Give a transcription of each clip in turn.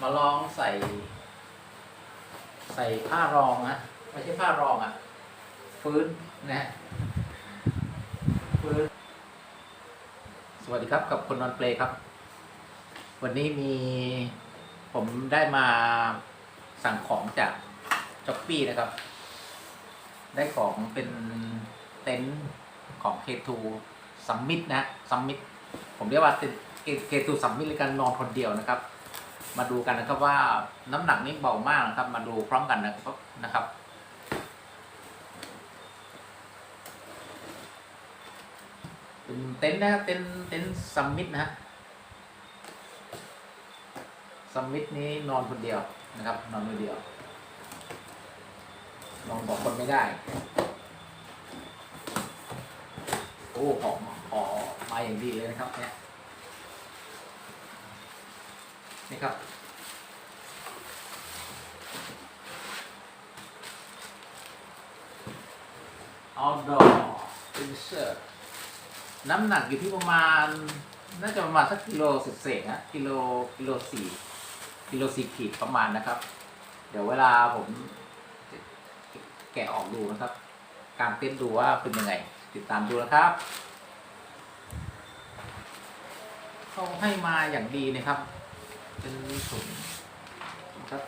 มาลองใส่ ใส่ผ้ารองนะไม่ใช่ผ้ารองอะ่ะ ฟื้นนะฮะฟื้น สวัสดีครับกับคนนอนเปลครับ วันนี้มีผมได้มาสั่งของจากจ็อปปี้นะครับ ได้ของเป็นเต็นท์ของ K2 Summit นะ Summit ผมเรียกว่าเต็นท์ K2 Summit เลยกันนอนคนเดียวนะครับ มาดูกันนะครับว่าน้ำหนักนี่เบามากนะครับ มาดูพร้อมกันนะครับนะครับเป็นเต็นท์นะครับเต็นท์เต็นท์ซัมมิตนะฮะซัมมิตนี้นอนคนเดียวนะครับ นอนคนเดียวนอนบอกคนไม่ได้ โอ้ของขอมาอย่างดีเลยนะครับเนี่ย นี่ครับ outdoor insert น้ำหนักอยู่ที่ประมาณ น่าจะประมาณสักกิโลเศษนะกิโลกิโลสี่กิโลสี่ขีดประมาณนะครับ เดี๋ยวเวลาผมแกะออกดูนะครับ การเต้นดูว่าเป็นยังไง ติดตามดูนะครับเขาให้มาอย่างดีนะครับ เป็นถุงครับ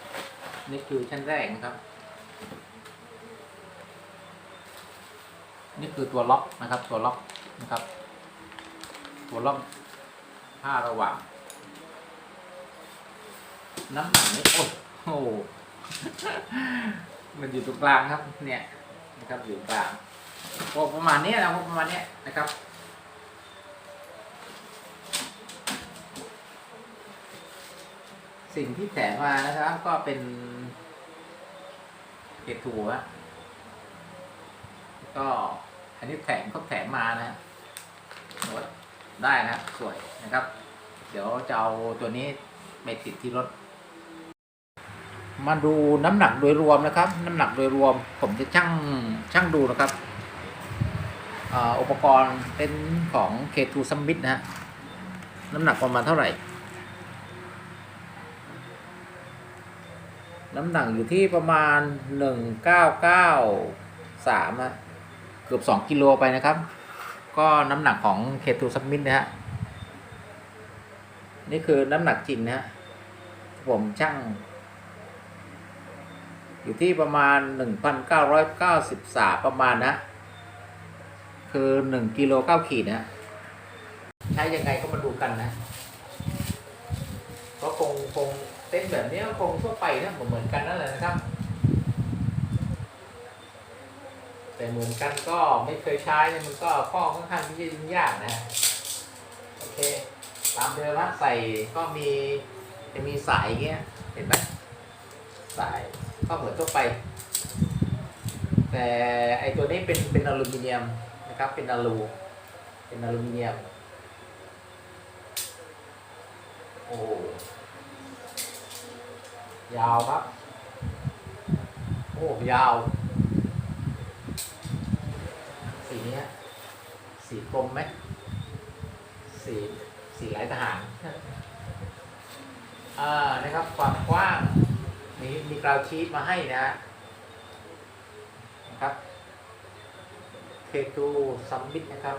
นี่คือชั้นแรกนะครับ นี่คือตัวล็อกนะครับ ตัวล็อกนะครับ ตัวล็อกผ้าระหว่างน้ำหนักนี่โอ้โหมันอยู่ตรงกลางครับ เนี่ยนะครับอยู่กลางก็ประมาณนี้นะประมาณนี้นะครับ สิ่งที่แถมมานะครับ ก็เป็นเกตทัวก็อันนี้แถมเขาแถมมานะโน้ตได้นะสวยนะครับ เดี๋ยวจะเอาตัวนี้ไปติดที่รถ มาดูน้ำหนักโดยรวมนะครับ น้ำหนักโดยรวม ผมจะชั่งชั่งดูนะครับอ่าอุปกรณ์เป็นของ K2 Summit นะฮะน้ำหนักประมาณเท่าไหร่ น้ำหนักอยู่ที่ประมาณ 1993นะเกือบ 2 กิโลไปนะครับ ก็น้ำหนักของ K2 Summit นะฮะ นี่คือน้ำหนักจริงนะฮะผมช่าง อยู่ที่ประมาณ 1,993 ประมาณนะ คือ 1กิโล9ขีดนะใช้ยังไงก็มาดูกันนะ ก็คงคง เต้นแบบนี้ก็คงทั่วไปนะเหมือนกันนั่นแหละนะครับ แต่เหมือนกันก็ไม่เคยใช้เนี่ยมันก็ข้อค่อนข้างที่จะยุ่งยากนะโอเค ตามเดิมนะใส่ก็มีจะมีสายเงี้ยเห็นไหมสายก็เหมือนทั่วไป แต่ไอตัวนี้เป็นเป็นอลูมิเนียมนะครับเป็นอลูเป็นอลูมิเนียมโอ้ ยาวครับ โอ้ยาว สีเนี้ยสีกลมไหมสีสีลายทหารอ่านะครับ ความกว้างมีมีกราวชีตมาให้นะนะครับเคทูซัมมิตนะครับ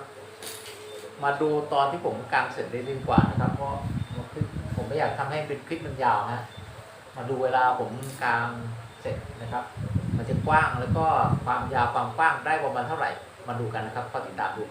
มาดูตอนที่ผมกางเสร็จได้ดีกว่านะครับ เพราะผมไม่อยากทำให้เป็นคลิปมันยาวนะ มาดูเวลาผมกลางเสร็จนะครับ มันจะกว้างแล้วก็ความยาวความกว้างได้ประมาณเท่าไหร่ มาดูกันนะครับก็ติดตามดู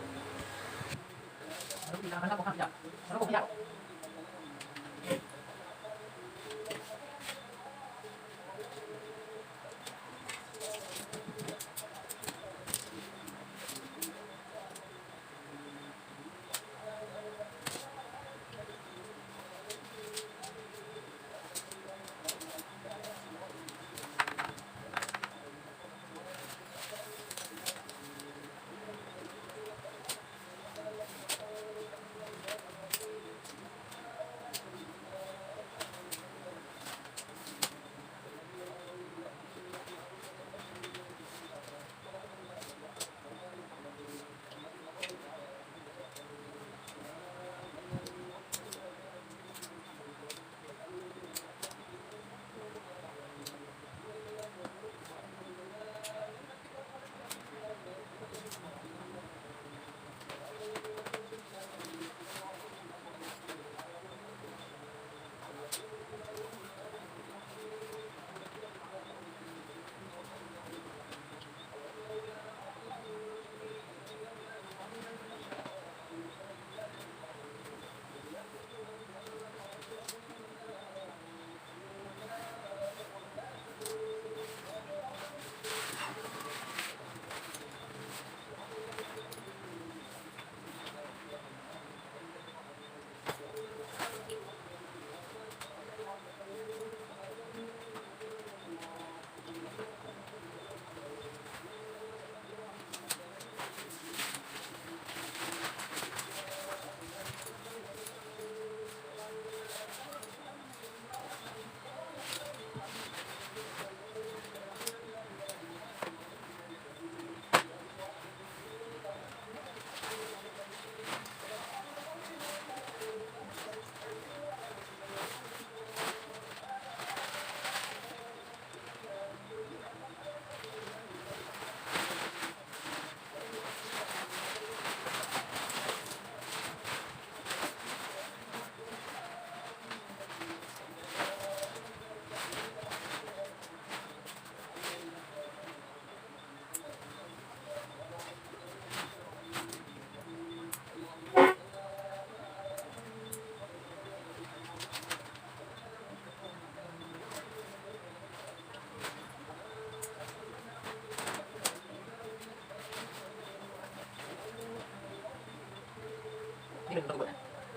ที่เป็นระเบิด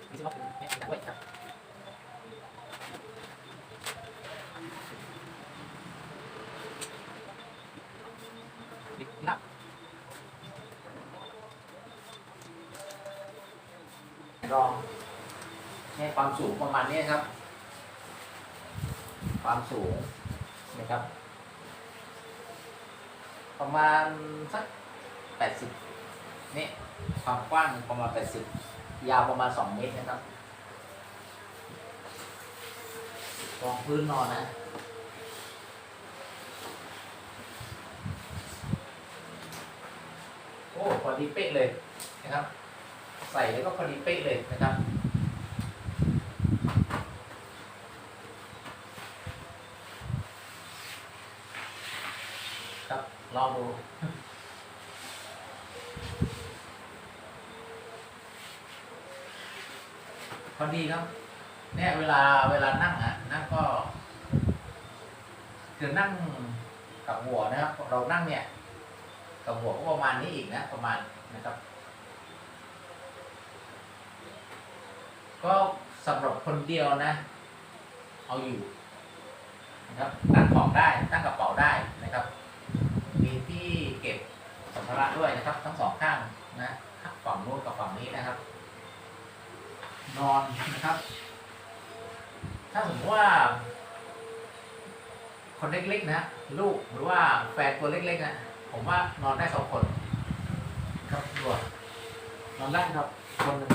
มีสมองเนี่ยด้วยครับนับรองเนี่ความสูงประมาณนี้ครับ ความสูงนะครับ ประมาณสักแปดสิบนี่ความกว้างประมาณแปดสิบ ยาวประมาณสองเมตรนะครับรองพื้นนอนนะโอ้พอดีเป๊ะเลยนะครับ ใส่แล้วก็พอดีเป๊ะเลยนะครับครับลองดู พอดีครับ เนี่ยเวลาเวลานั่งอะนั่งก็คือนั่งกับหัวนะครับ เรานั่งเนี่ย กับหัวก็ประมาณนี้อีกนะประมาณนะครับ ก็สำหรับคนเดียวนะ เอาอยู่นะครับตั้งของได้ตั้งกระเป๋าได้นะครับ มีที่เก็บสัมภาระด้วยนะครับ ทั้งสองข้างนะฝั่งโน้นกับฝั่งนี้นะครับ นอนนะครับ ถ้าสมมติว่า คนเล็กๆนะลูกหรือว่าแฟนตัวเล็กๆนะผมว่านอนได้สองคน ครับตัวนอนได้ครับคนหนึ่ง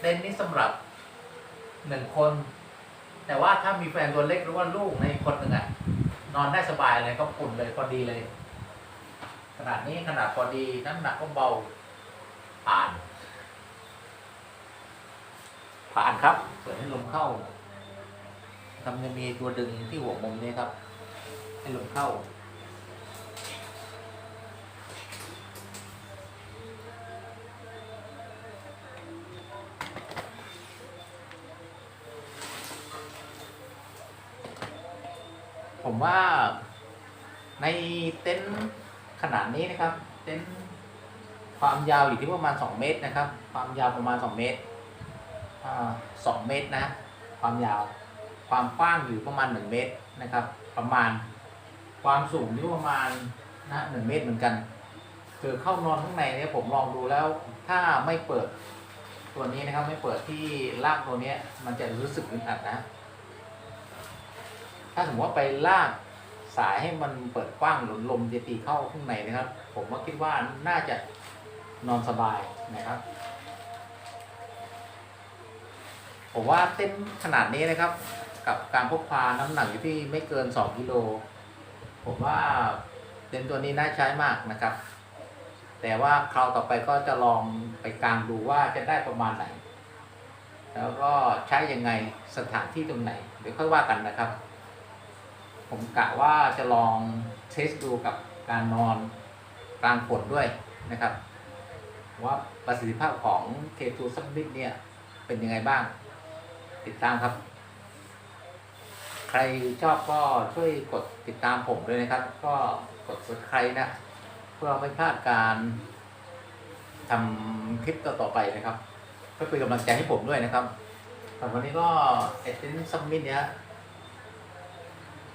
เต็นท์นี้สำหรับหนึ่งคน แต่ว่าถ้ามีแฟนตัวเล็กหรือว่าลูกในคนหนึ่งอะ นอนได้สบายเลยก็อุ่นเลยพอดีเลย ขนาดนี้ขนาดพอดีน้ำหนักก็เบาผ่าน ผ่านครับเปิดให้ลมเข้าทำจะมีตัวดึงที่หัวมุมนี้ครับ ให้ลมเข้า ผมว่าในเต็นท์ขนาดนี้นะครับ เต็นท์ความยาวอยู่ที่ประมาณ 2 เมตรนะครับ ความยาวประมาณ 2 เมตรสองเมตรนะ ความยาวความกว้างอยู่ประมาณ 1 เมตรนะครับ ประมาณความสูงอยู่ประมาณนะหนึ่งเมตรเหมือนกัน คือเข้านอนข้างในเนี่ยผมลองดูแล้ว ถ้าไม่เปิดตัวนี้นะครับ ไม่เปิดที่ลากตัวนี้มันจะรู้สึกอึดอัดนะาสมมติว่าไปลากสายให้มันเปิดกว้างหรือลมจะตีเข้าข้างในนะครับ ผมว่าคิดว่าน่าจะนอนสบายนะครับ ผมว่าเต้นขนาดนี้นะครับ กับการพกพาน้ำหนักอยู่ที่ไม่เกิน 2กิโลผมว่าเต็นตัวนี้น่าใช้มากนะครับ แต่ว่าคราวต่อไปก็จะลองไปกางดูว่าจะได้ประมาณไหน แล้วก็ใช้ยังไงสถานที่ตรงไหนเดี๋ยวค่อยว่ากันนะครับ ผมกะว่าจะลองเทสดูกับการนอนกลางฝนด้วยนะครับ ว่าประสิทธิภาพของ K2 Summit เนี่ยเป็นยังไงบ้าง ติดตามครับ ใครชอบก็ช่วยกดติดตามผมด้วยนะครับ ก็กด subscribe นะ เพื่อไม่พลาดการทำคลิปต่อๆไปนะครับเพื่อเป็นกำลังใจให้ผมด้วยนะครับสำหรับวันนี้ก็เอเ n นซัมมิตเนี้ย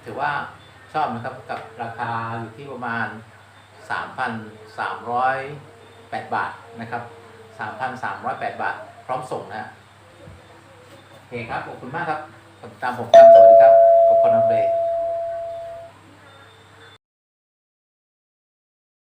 ถือว่าชอบนะครับกับราคาอยู่ที่ประมาณ 3,308 บาทนะครับ 3,308 บาท พร้อมส่งนะโอเคครับขอบคุณมากครับติดตามผมครับสวัสดีครับกับคนอัมเบร